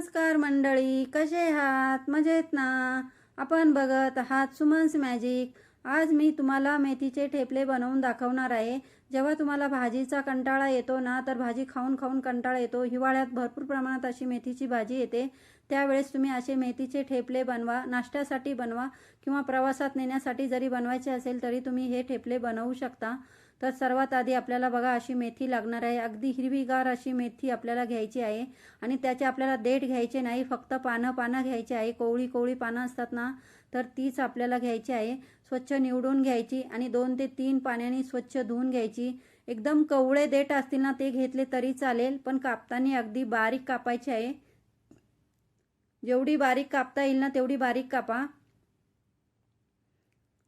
नमस्कार मंडळी कसे आहात? मजेत ना? आपण बघत आहात सुमन्स मॅजिक. आज मी तुम्हाला मेथीचे ठेपले बनवून दाखवणार आहे. जेव्हा तुम्हाला भाजीचा कंटाळा येतो ना तर भाजी खाऊन खाऊन कंटाळा येतो. हिवाळ्यात भरपूर प्रमाणात अशी मेथीची भाजी येते. त्यावेळेस तुम्ही असे मेथीचे ठेपले बनवा नाश्त्यासाठी बनवा किंवा प्रवासात नेण्यासाठी जरी बनवायचे असेल तरी तुम्ही हे ठेपले बनवू शकता. तर सर्वात आधी आपल्याला बघा अशी मेथी लागणार आहे. अगदी हिरवीगार अशी मेथी आपल्याला घ्यायची आहे. आणि त्याचे आपल्याला देठ घ्यायचे नाही फक्त पानं पानं घ्यायची आहे. कोवळी कोवळी पानं असतात ना तर तीच आपल्याला घ्यायची आहे. स्वच्छ निवडून घ्यायची आणि दोन ते तीन पाण्याने स्वच्छ धुवून घ्यायची. एकदम कवळे देठ असतील ना ते घेतले तरी चालेल पण कापताना अगदी बारीक कापायचे आहे. जेवढी बारीक कापता येईल ना तेवढी बारीक कापा.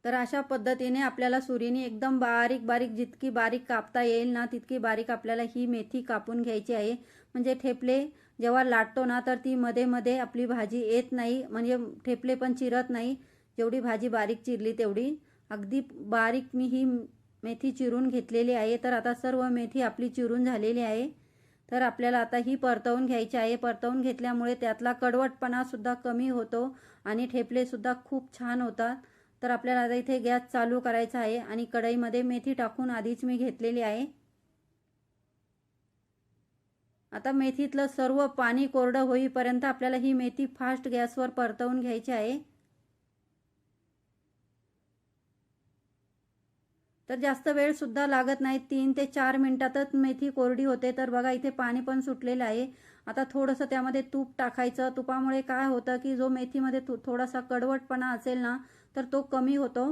तर अशा पद्धतीने आपल्याला सुरीने एकदम बारीक बारीक जितकी बारीक कापता येईल ना तितकी बारीक आपल्याला ही मेथी कापून घ्यायची आहे. म्हणजे ठेपले जेव्हा लाटतो ना तर ती मध्ये मध्ये आपली भाजी येत नाही. म्हणजे ठेपले पण चिरत नाही. जेवढी भाजी बारीक चिरली तेवढी. अगदी बारीक मी ही मेथी चिरून घेतलेली आहे. तर आता सर्व मेथी आपली चिरून झालेली आहे. तर आपल्याला आता ही परतवून घ्यायची आहे. परतवून घेतल्यामुळे त्यातला कडवटपणासुद्धा कमी होतो आणि ठेपलेसुद्धा खूप छान होतात. तर आपल्याला आता इथे गॅस चालू करायचा आहे आणि कढईमध्ये मेथी टाकून आधीच मी घेतलेली आहे. आता मेथीतलं सर्व पाणी कोरडं होईपर्यंत आपल्याला ही मेथी फास्ट गॅसवर परतवून घ्यायची आहे. तर जास्त वेळ सुद्धा लागत नाही तीन ते चार मिनिटातच मेथी कोरडी होते. तर बघा इथे पाणी पण सुटलेलं आहे. आता थोडंसं त्यामध्ये तूप टाकायचं. तुपामुळे काय होतं की जो मेथीमध्ये थोडासा कडवटपणा असेल ना तर तो कमी होतो.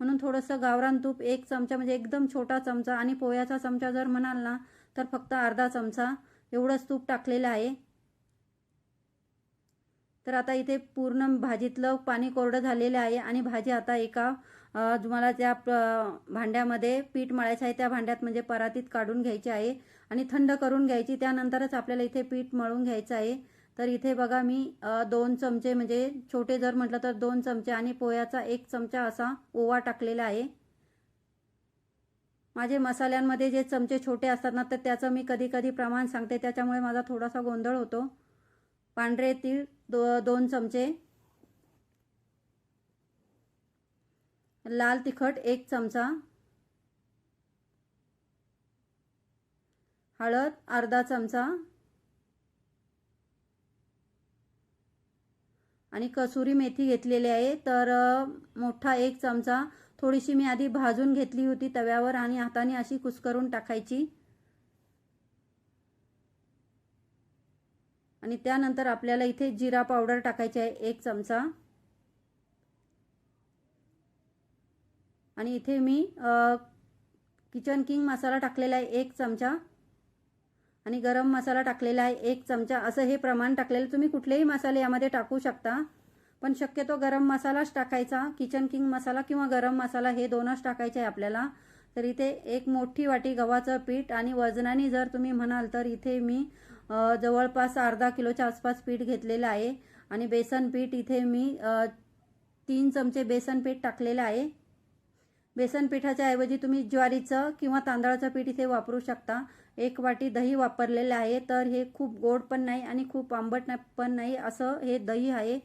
म्हणून थोडंसं गावरान तूप एक चमचा म्हणजे एकदम छोटा चमचा आणि पोह्याचा चमचा जर म्हणाल ना तर फक्त अर्धा चमचा एवढंच तूप टाकलेलं आहे. तर आता इथे पूर्ण भाजीतलं पाणी कोरडं झालेलं आहे आणि भाजी आता एका तुम्हाला त्या भांड्यामध्ये पीठ मळायचं आहे त्या भांड्यात म्हणजे परातीत काढून घ्यायची आहे. आणि थंड करून घ्यायची. त्यानंतरच आपल्याला इथे पीठ मळून घ्यायचं आहे. तर इथे बघा मी दोन चमचे म्हणजे छोटे जर म्हटलं तर दोन चमचे आणि पोह्याचा एक चमचा असा ओवा टाकलेला आहे. माझे मसाल्यांमध्ये जे चमचे छोटे असतात ना तर त्याचं मी कधी कधी प्रमाण सांगते. त्याच्यामुळे माझा थोडासा गोंधळ होतो. पांढरे तीळ दो दोन चमचे. लाल तिखट एक चमचा. हळद अर्धा चमचा. आणि कसुरी मेथी घेतलेली आहे. तर मोठा एक चमचा. थोडीशी मी आधी भाजून घेतली होती तव्यावर आणि हाताने अशी कुस्करून टाकायची. आणि त्यानंतर आपल्याला इथे जिरा पावडर टाकायची आहे एक चमचा. आणि इथे मी किचन किंग मसाला टाकलेला आहे एक चमचा. आणि गरम मसाला टाकलेला आहे एक चमचा. असं हे प्रमाण टाकलेलं तुम्ही कुठलेही मसाले यामध्ये टाकू शकता. पण शक्यतो गरम मसालाच टाकायचा. किचन किंग मसाला किंवा गरम मसाला हे दोनच टाकायचे आहे आपल्याला. तर इथे एक मोठी वाटी गव्हाचं पीठ आणि वजनाने जर तुम्ही म्हणाल तर इथे मी जवळपास अर्धा किलोच्या आसपास पीठ घेतलेलं आहे. आणि बेसन पीठ इथे मी तीन चमचे बेसन पीठ टाकलेलं आहे. बेसन पिठाच्या ऐवजी तुम्ही ज्वारीचं किंवा तांदळाचं पीठ इथे वापरू शकता. एक वाटी दही वापरलेलं आहे तर हे खूप गोड पण नाही आणि खूप आंबट पण नाही असं हे दही आहे.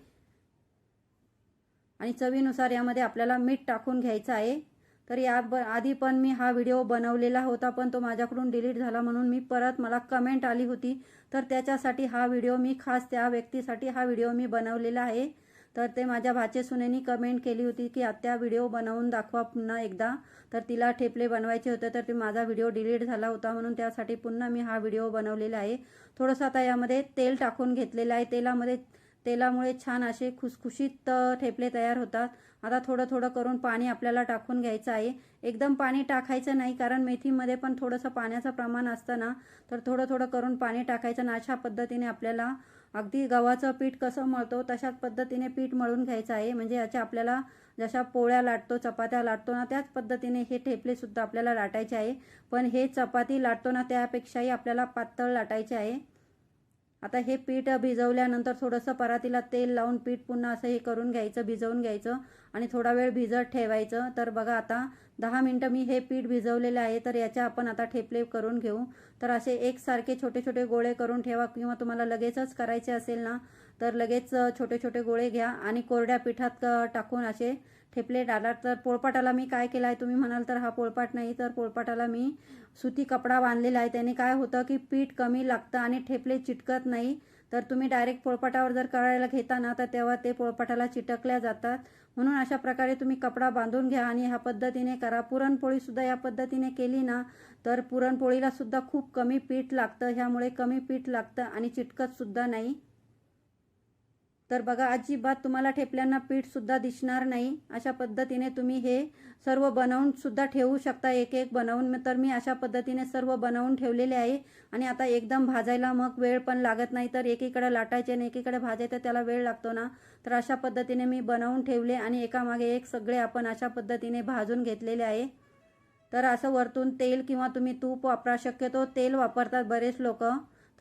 आणि चवीनुसार यामध्ये आपल्याला मीठ टाकून घ्यायचं आहे. तर या ब आधी पण मी हा व्हिडिओ बनवलेला होता पण तो माझ्याकडून डिलीट झाला म्हणून मी परत मला कमेंट आली होती. तर त्याच्यासाठी हा व्हिडिओ मी खास त्या व्यक्तीसाठी हा व्हिडिओ मी बनवलेला आहे. तर ते माझ्या भाचे सुनेनी कमेंट केली होती की आत्या व्हिडिओ बनवून दाखवा पुन्हा एकदा. तर तिला ठेपले बनवायचे होते तर ते माझा व्हिडिओ डिलीट झाला होता म्हणून त्यासाठी पुन्हा मी हा व्हिडिओ बनवलेला आहे. थोडंसं आता यामध्ये तेल टाकून घेतलेलं आहे. तेलामध्ये तेलामुळे छान असे खुसखुशीत ठेपले तयार होतात. आता थोडं थोडं करून पाणी आपल्याला टाकून घ्यायचं आहे. एकदम पाणी टाकायचं नाही कारण मेथीमध्ये पण थोडंसं पाण्याचं प्रमाण असतं ना. तर थोडं थोडं करून पाणी टाकायचं ना अशा पद्धतीने आपल्याला अगदी गव्हाचं पीठ कसं मळतो तशाच पद्धतीने पीठ मळून घ्यायचं आहे. म्हणजे याच्या आपल्याला जशा पोळ्या लाटतो चपात्या लाटतो ना त्याच पद्धतीने हे ठेपलेसुद्धा आपल्याला लाटायचे आहे. पण हे चपाती लाटतो ना त्यापेक्षाही आपल्याला पातळ लाटायचे आहे. आता हे पीठ भिजवल्यानंतर थोडंसं परातीला तेल लावून पीठ पुन्हा असं हे करून घ्यायचं भिजवून घ्यायचं आणि थोडा वेळ भिजत ठेवायचं. तर बघा आता दहा मिनटं मी हे पीठ भिजवलेलं आहे तर याच्या आपण आता ठेपले करून घेऊ. तर असे एकसारखे छोटे छोटे गोळे करून ठेवा किंवा तुम्हाला लगेचच करायचे असेल ना तर लगेच छोटे छोटे गोळे घ्या आणि कोरड्या पिठात टाकून असे ठेपले डाला. तर पोळपाटाला मी काय केलं आहे तुम्ही म्हणाल तर हा पोळपाट नाही तर पोळपाटाला मी सुती कपडा बांधलेला आहे. त्याने काय होतं की पीठ कमी लागतं आणि ठेपले चिटकत नाही. तर तुम्ही डायरेक्ट पोळपाटावर जर करायला घेता ना तर तेव्हा ते पोळपाटाला चिटकल्या जातात. म्हणून अशा प्रकारे तुम्ही कपडा बांधून घ्या आणि ह्या पद्धतीने करा. पुरणपोळीसुद्धा या पद्धतीने केली ना तर पुरणपोळीला सुद्धा खूप कमी पीठ लागतं. ह्यामुळे कमी पीठ लागतं आणि चिटकतसुद्धा नाही. तर बघा अजिबात तुम्हाला ठेपल्यांना पीठसुद्धा दिसणार नाही. अशा पद्धतीने तुम्ही हे सर्व बनवून सुद्धा ठेवू शकता. एक एक बनवून तर मी अशा पद्धतीने सर्व बनवून ठेवलेले आहे. आणि आता एकदम भाजायला मग वेळ पण लागत नाही. तर एकीकडे लाटायचे आणि एकीकडे भाजायचं त्याला वेळ लागतो ना. तर अशा पद्धतीने मी बनवून ठेवले आणि एकामागे एक सगळे आपण अशा पद्धतीने भाजून घेतलेले आहे. तर असं वरतून तेल किंवा तुम्ही तूप वापरा. शक्यतो तेल वापरतात बरेच लोक.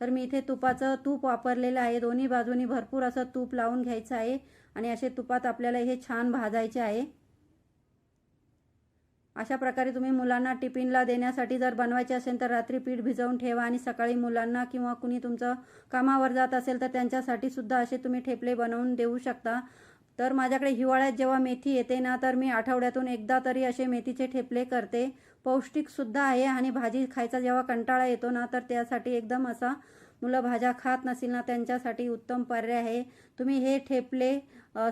तर मी इथे तुपाचं तूप वापरलेलं आहे. दोन्ही बाजूनी भरपूर असं तूप लावून घ्यायचं आहे. आणि असे तुपात आपल्याला हे छान भाजायचे आहे. अशा प्रकारे तुम्ही मुलांना टिफिनला देण्यासाठी जर बनवायचे असेल तर रात्री पीठ भिजवून ठेवा आणि सकाळी मुलांना किंवा कुणी तुमचं कामावर जात असेल तर त्यांच्यासाठी सुद्धा असे तुम्ही ठेपले बनवून देऊ शकता. तर माझ्याकडे हिवाळ्यात जेव्हा मेथी येते ना तर मी आठवड्यातून एकदा तरी असे मेथीचे ठेपले करते. पौष्टिकसुद्धा आहे आणि भाजी खायचा जेव्हा कंटाळा येतो ना तर त्यासाठी एकदम असा मुलं भाज्या खात नसेल ना त्यांच्यासाठी उत्तम पर्याय आहे. तुम्ही हे ठेपले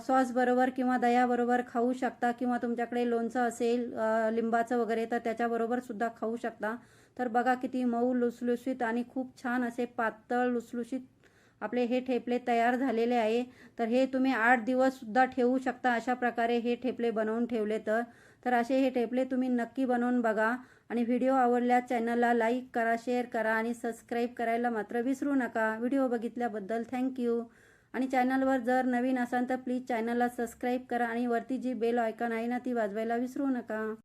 सॉसबरोबर किंवा दह्याबरोबर खाऊ शकता किंवा तुमच्याकडे लोणचं असेल लिंबाचं वगैरे तर त्याच्याबरोबर सुद्धा खाऊ शकता. तर बघा किती मऊ लुसलुशीत आणि खूप छान असे पातळ लुसलुशीत आपले हे ठेपले तयार झालेले आहे. तर हे तुम्ही आठ दिवससुद्धा ठेवू शकता अशा प्रकारे हे ठेपले बनवून ठेवले तर. तर असे हे टेपले तुम्ही नक्की बनवून बघा. आणि व्हिडिओ आवडल्यास चॅनलला लाईक करा शेअर करा आणि सबस्क्राईब करायला मात्र विसरू नका. व्हिडिओ बघितल्याबद्दल थँक्यू आणि चॅनलवर जर नवीन असाल तर प्लीज चॅनलला सबस्क्राईब करा आणि वरती जी बेल आयकॉन आहे ना ती वाजवायला विसरू नका.